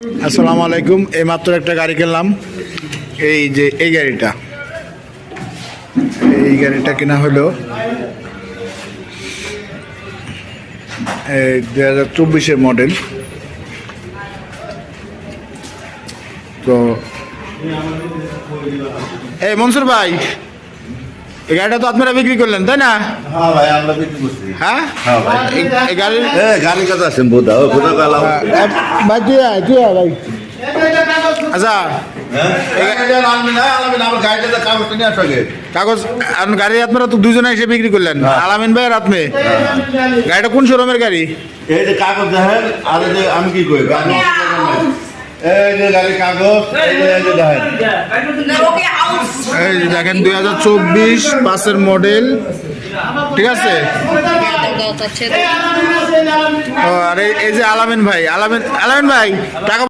আসসালামু আলাইকুম এই মাত্র একটা গাড়ি কিনলাম। এই যে, এই গাড়িটা। এই গাড়িটা কেনা হলো দু হাজার চব্বিশের মডেল তো, এই মনসুর ভাই এই গাড়িটা তো আপনারা বিক্রি করলেন তাই না? হ্যাঁ ভাই আমরা বিক্রি করছি। হ্যাঁ? হ্যাঁ ভাই। এই- এ গাড়ি কথা আছেন বোধা হ্যাঁ, ভাই তুই আয় তুই আয় ভাই। আচ্ছা। আমার গাড়িটা কাগজটা নিয়ে আসবে কাগজ আর গাড়ি আপনারা তো দুজনে এসে বিক্রি করলেন। হ্যাঁ। আলামিন ভাই আর আপনি। গাড়িটা কোন শোরুমের গাড়ি? এই যে কাগজ দেখেন আর আমি কি কই গাড়ি এই যে গাড়ি কাগজ এই যে দেখেন। এই যে দেখেন দুই হাজার চব্বিশ পাঁচের মডেল। ঠিক আছে? আর এই- এই যে আলামিন ভাই আলামিন আলামিন ভাই টাকা